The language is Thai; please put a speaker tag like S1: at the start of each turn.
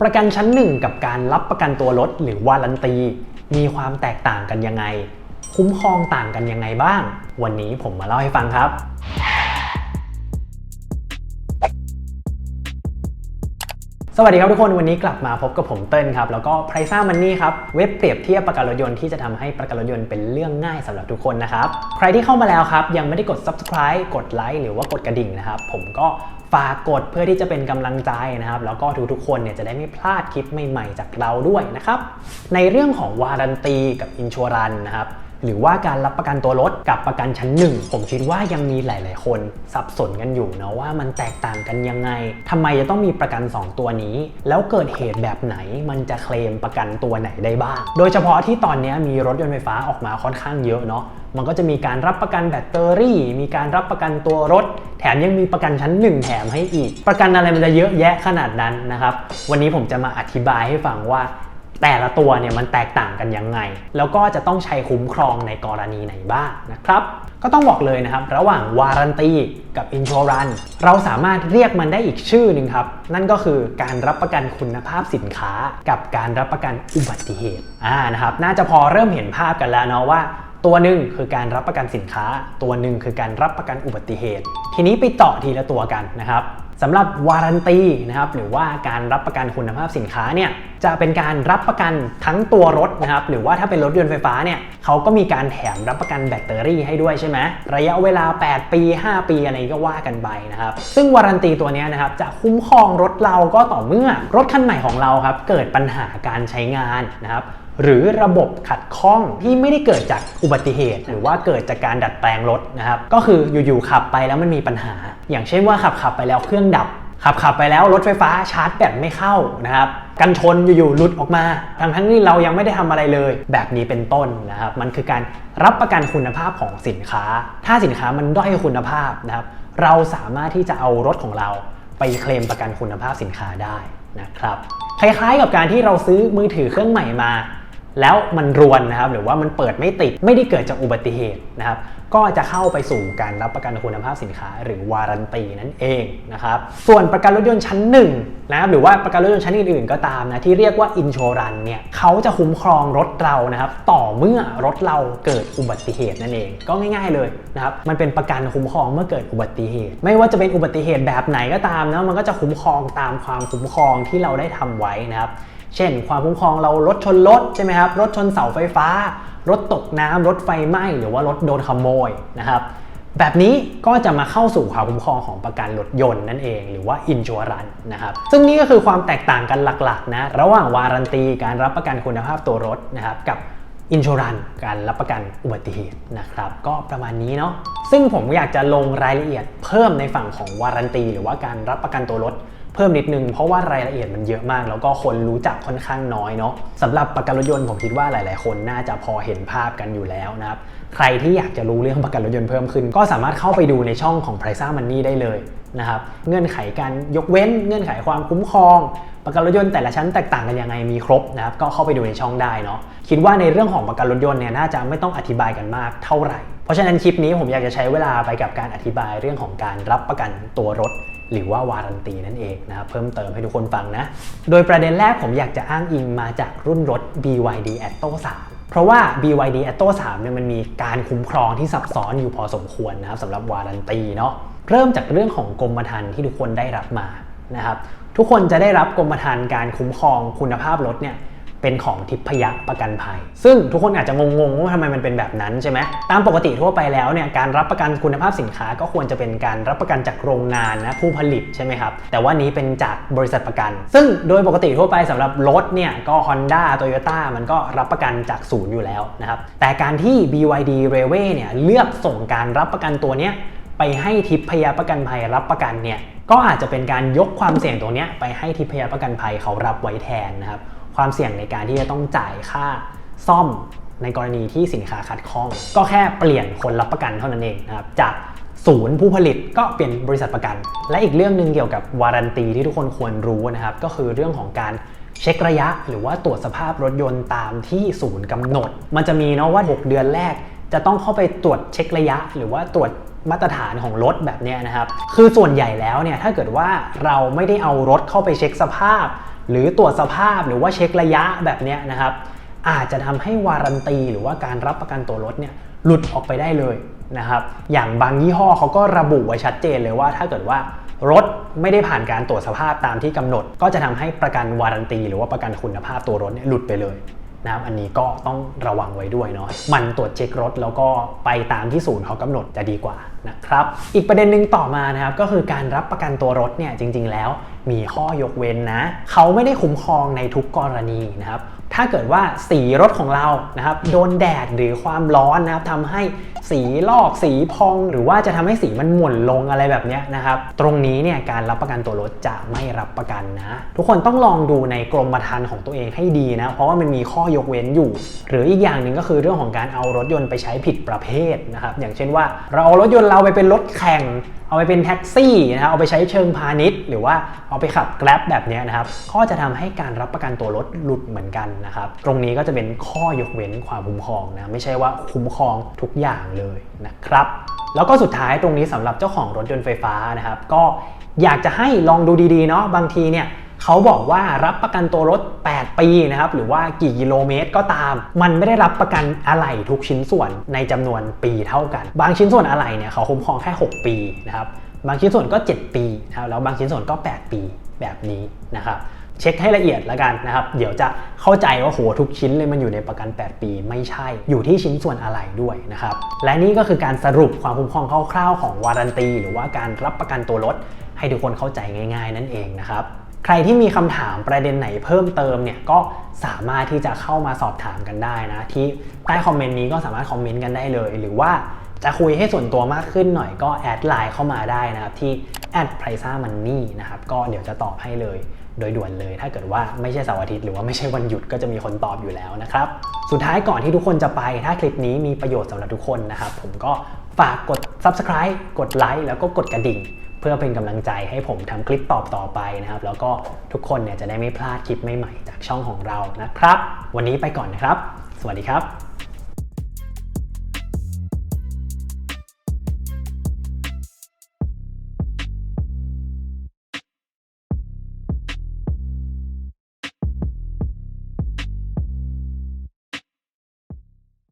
S1: ประกันชั้นหนึ่งกับการรับประกันตัวรถหรือวารันตี มีความแตกต่างกันยังไง คุ้มครองต่างกันยังไงบ้าง วันนี้ผมมาเล่าให้ฟังครับ สวัสดีครับทุกคนวันนี้กลับมาพบกับผมเติ้ลครับ แล้วก็ p r i ซ่ามันนี่ครับ เว็บเปรียบเทียบประกันรถยนต์ที่จะทำให้ประกันรถยนต์เป็นเรื่องง่ายสำหรับทุกคนนะครับ ใครที่เข้ามาแล้วครับ ยังไม่ได้กด subscribe กดไลค์หรือว่ากดกระดิ่งนะครับ ผมก็ฝากกดเพื่อที่จะเป็นกำลังใจนะครับ แล้วก็ทุกๆคนเนี่ยจะได้ไม่พลาดคลิปใหม่ๆจากเราด้วยนะครับในเรื่องของวารันตีกับอินชัวรันนะครับ หรือว่าการรับประกันตัวรถกับประกันชั้นหนึ่งผมคิดว่ายังมีหลาย ๆ คนสับสนกันอยู่นะว่ามันแตกต่างกันยังไงทำไมจะต้องมีประกัน 2 ตัวนี้ แล้วเกิดเหตุแบบไหนมันจะเคลมประกันตัวไหนได้บ้าง โดยเฉพาะที่ตอนนี้มีรถยนต์ไฟฟ้าออกมาค่อนข้างเยอะเนาะมันก็จะมีการรับประกันแบตเตอรี่ มีการรับประกันตัวรถ แถมยังมีประกันชั้นหนึ่งแถมให้อีก ประกันอะไรมันจะเยอะแยะขนาดนั้นนะครับ วันนี้ผมจะมาอธิบายให้ฟังว่า แต่ละตัวเนี่ยมันแตกต่างกันยังไง แล้วก็จะต้องใช้คุ้มครองในกรณีไหนบ้างนะครับก็ต้องบอกเลยนะครับ ระหว่างวารันตีกับอินช r รันเราสามารถเรียกมันได้อีกชื่อหนึ่งครับ นั่นก็คือการรับประกันคุณภาพสินค้า กับการรับประกันอุบัติเหตุอ่านะครับน่าจะพอเริ่มเห็นภาพกันแล้วเนาะว่าตัวหนึ่งคือการรับประกันสินค้า ตัวหนึ่งคือการรับประกันอุบัติเหตุ ทีนี้ไปต่อทีละตัวกันนะครับ สำหรับวารันตีนะครับหรือว่าการรับประกันคุณภาพสินค้าเนี่ยจะเป็นการรับประกันทั้งตัวรถนะครับหรือว่าถ้าเป็นรถยนต์ไฟฟ้าเนี่ยเขาก็มีการแถมรับประกันแบตเตอรี่ให้ด้วยใช่ไหมระยะเวลา 8 ปี 5 ปีอะไรก็ว่ากันไปนะครับซึ่งวารันตีตัวนี้นะครับจะคุ้มครองรถเราก็ต่อเมื่อรถคันใหม่ของเราครับเกิดปัญหาการใช้งานนะครับ หรือระบบขัดข้องที่ไม่ได้เกิดจากอุบัติเหตุ หรือว่าเกิดจากการดัดแปลงรถนะครับก็คืออยู่ๆขับไปแล้วมันมีปัญหา อย่างเช่นว่าขับขับไปแล้วเครื่องดับ ขับขับไปแล้วรถไฟฟ้าชาร์จแบตไม่เข้านะครับกันชนอยู่ๆหลุดออกมาทั้งทั้งที่เรายังไม่ได้ทำอะไรเลย แบบนี้เป็นต้นนะครับมันคือการรับประกันคุณภาพของสินค้า ถ้าสินค้ามันด้อยคุณภาพนะครับเราสามารถที่จะเอารถของเราไปเคลมประกันคุณภาพสินค้าได้นะครับคล้ายๆกับการที่เราซื้อมือถือเครื่องใหม่มา แล้วมันรวนนะครับหรือว่ามันเปิดไม่ติดไม่ได้เกิดจากอุบัติเหตุนะครับก็จะเข้าไปสู่การรับประกันคุณภาพสินค้า หรือวารันตีนั่นเองนะครับส่วนประกันรถยนต์ชั้นหนึ่งนะครับหรือว่าประกันรถยนต์ชั้นอื่นๆก็ตามนะที่เรียกว่าอินช r รันเนี่ยเขาจะคุ้มครองรถเรานะครับต่อเมื่อรถเราเกิดอุบัติเหตุนั่นเอง ก็ง่าย ๆเลยนะครับมันเป็นประกันคุ้มครองเมื่อเกิดอุบัติเหตุ ไม่ว่าจะเป็นอุบัติเหตุแบบไหนก็ตามนะมันก็จะคุ้มครองตามความคุ้มครองที่เราได้ทำไว้นะครับ เช่น ความคุ้มครองเรารถชนรถใช่ไหมครับรถชนเสาไฟฟ้า รถตกน้ำรถไฟไหม้หรือว่ารถโดนขโมยนะครับแบบนี้ก็จะมาเข้าสู่ความคุ้มครองของประกันรถยนต์นั่นเอง หรือว่าอินชัวรันนะครับซึ่งนี่ก็คือความแตกต่างกันหลักๆนะระหว่างวารันตีการรับประกันคุณภาพตัวรถนะครับกับอินชัวรันการรับประกันอุบัติเหตุนะครับก็ประมาณนี้เนาะซึ่งผมอยากจะลงรายละเอียดเพิ่มในฝั่งของวารันตีหรือว่าการรับประกันตัวรถ เพิ่มนิดนึงเพราะว่ารายละเอียดมันเยอะมาก แล้วก็คนรู้จักค่อนข้างน้อยเนาะสำหรับประกันรถยนต์ผมคิดว่าหลาย ๆ คนน่าจะพอเห็นภาพกันอยู่แล้วนะครับใครที่อยากจะรู้เรื่องประกันรถยนต์เพิ่มขึ้น ก็สามารถเข้าไปดูในช่องของ p r i ซ่ามันนี่ได้เลยนะครับเงื่อนไขการยกเว้นเงื่อนไขความคุ้มครอง ประกันรถยนต์แต่ละชั้นแตกต่างกันยังไงมีครบนะครับก็เข้าไปดูในช่องได้เนาะคิดว่าในเรื่องของประกันรถยนต์เนี่ยน่าจะไม่ต้องอธิบายกันมากเท่าไหร่ เพราะฉะนั้นคลิปนี้ผมอยากจะใช้เวลาไปกับการอธิบายเรื่องของการรับประกันตัวรถ หรือว่าวารันตีนั่นเองนะครับเพิ่มเติมให้ทุกคนฟังนะ โดยประเด็นแรกผมอยากจะอ้างอิงมาจากรุ่นรถ BYD Atto 3เพราะว่า BYD Atto 3เนี่ยมันมีการคุ้มครองที่ซับซ้อนอยู่พอสมควรนะครับสำหรับวารันตีเนาะเริ่มจากเรื่องของกรมธรรม์ที่ทุกคนได้รับมานะครับทุกคนจะได้รับกรมธรรม์การคุ้มครองคุณภาพรถเนี่ย เป็นของทิพยประกันภัย ซึ่งทุกคนอาจจะงงๆว่าทำไมมันเป็นแบบนั้นใช่ไหมตามปกติทั่วไปแล้วเนี่ยการรับประกันคุณภาพสินค้าก็ควรจะเป็นการรับประกันจากโรงงานนะผู้ผลิตใช่ไหมครับแต่ว่านี้เป็นจากบริษัทประกัน ซึ่งโดยปกติทั่วไปสำหรับรถเนี่ยก็ Honda Toyota มันก็รับประกันจากศูนย์อยู่แล้วนะครับแต่การที่ BYD Railway เนี่ยเลือกส่งการรับประกันตัวเนี้ย ไปให้ทิพยประกันภัยรับประกันเนี่ยก็อาจจะเป็นการยกความเสี่ยงตรงนี้ไปให้ทิพยประกันภัยเขารับไว้แทนนะครับความเสี่ยงในการที่จะต้องจ่ายค่าซ่อมในกรณีที่สินค้าขัดข้อง ก็แค่เปลี่ยนคนรับประกันเท่านั้นเองนะครับจากศูนย์ผู้ผลิตก็เป็นบริษัทประกัน และอีกเรื่องหนึ่งเกี่ยวกับวารันตีที่ทุกคนควรรู้นะครับ ก็คือเรื่องของการเช็คระยะ หรือว่าตรวจสภาพรถยนต์ตามที่ศูนย์กำหนด มันจะมีเนาะว่า 6 เดือนแรก จะต้องเข้าไปตรวจเช็คระยะ หรือว่าตรวจมาตรฐานของรถแบบนี้นะครับ คือส่วนใหญ่แล้วเนี่ยถ้าเกิดว่าเราไม่ได้เอารถเข้าไปเช็คสภาพ หรือตรวจสภาพหรือว่าเช็คระยะแบบนี้นะครับ อาจจะทำให้วารันตีหรือว่าการรับประกันตัวรถเนี่ยหลุดออกไปได้เลยนะครับ อย่างบางยี่ห้อเขาก็ระบุไว้ชัดเจนเลยว่าถ้าเกิดว่ารถไม่ได้ผ่านการตรวจสภาพตามที่กำหนด ก็จะทำให้ประกันวารันตี หรือว่าประกันคุณภาพตัวรถเนี่ยหลุดไปเลย นะครับอันนี้ก็ต้องระวังไว้ด้วยเนาะมันตรวจเช็ครถแล้วก็ไปตามที่ศูนย์เขากำหนดจะดีกว่านะครับอีกประเด็นหนึ่งต่อมานะครับก็คือการรับประกันตัวรถเนี่ยจริง ๆ แล้วมีข้อยกเว้นนะเขาไม่ได้คุ้มครองในทุกกรณีนะครับ ถ้าเกิดว่าสีรถของเรานะครับโดนแดดหรือความร้อนนะครับทำให้สีลอกสีพอง หรือว่าจะทำให้สีมันหม่นลงอะไรแบบนี้นะครับ ตรงนี้เนี่ยการรับประกันตัวรถจะไม่รับประกันนะ ทุกคนต้องลองดูในกรมธรรม์ของตัวเองให้ดีนะ เพราะว่ามันมีข้อยกเว้นอยู่ หรืออีกอย่างหนึ่งก็คือเรื่องของการเอารถยนต์ไปใช้ผิดประเภทนะครับ อย่างเช่นว่า เราเอารถยนต์เราไปเป็นรถแข่ง เอาไปเป็นแท็กซี่นะครับเอาไปใช้เชิงพาณิชย์ หรือว่าเอาไปขับแกร็บแบบนี้นะครับก็จะทำให้การรับประกันตัวรถหลุดเหมือนกันนะครับตรงนี้ก็จะเป็นข้อยกเว้นความคุ้มครองนะไม่ใช่ว่าคุ้มครองทุกอย่างเลยนะครับแล้วก็สุดท้ายตรงนี้สำหรับเจ้าของรถยนต์ไฟฟ้านะครับก็อยากจะให้ลองดูดีๆเนาะบางทีเนี่ย เขาบอกว่ารับประกันตัวรถ 8 ปีนะครับหรือว่ากี่กิโลเมตรก็ตาม มันไม่ได้รับประกันอะไหล่ทุกชิ้นส่วนในจำนวนปีเท่ากัน บางชิ้นส่วนอะไหล่เนี่ยเขาคุ้มครองแค่ 6 ปีนะครับบางชิ้นส่วนก็ 7 ปีนะครับแล้วบางชิ้นส่วนก็ 8 ปีแบบนี้นะครับเช็คให้ละเอียดแล้วกันนะครับ เดี๋ยวจะเข้าใจว่าโหทุกชิ้นเลยมันอยู่ในประกัน 8 ปีไม่ใช่ อยู่ที่ชิ้นส่วนอะไหล่ด้วยนะครับ และนี่ก็คือการสรุปความคุ้มครองคร่าวๆของวารันตี หรือว่าการรับประกันตัวรถให้ทุกคนเข้าใจง่าย ๆ นั่นเองนะครับ ใครที่มีคำถามประเด็นไหนเพิ่มเติมเนี่ยก็สามารถที่จะเข้ามาสอบถามกันได้นะที่ใต้คอมเมนต์นี้ก็สามารถคอมเมนต์กันได้เลย หรือว่าจะคุยให้ส่วนตัวมากขึ้นหน่อยก็แอดไลน์เข้ามาได้นะครับที่ a d p r i c a money นะครับก็เดี๋ยวจะตอบให้เลยโดยด่วนเลย ถ้าเกิดว่าไม่ใช่เสาร์อาทิตย์หรือว่าไม่ใช่วันหยุดก็จะมีคนตอบอยู่แล้วนะครับ สุดท้ายก่อนที่ทุกคนจะไป ถ้าคลิปนี้มีประโยชน์สำหรับทุกคนนะครับ ผมก็ ฝากกด subscribe กดไลค์แล้วก็กดกระดิ่ง เพื่อเป็นกำลังใจให้ผมทำคลิปตอบต่อไปนะครับ แล้วก็ทุกคนเนี่ยจะได้ไม่พลาดคลิปใหม่ๆจากช่องของเรานะครับ วันนี้ไปก่อนนะครับ สวัสดีครับ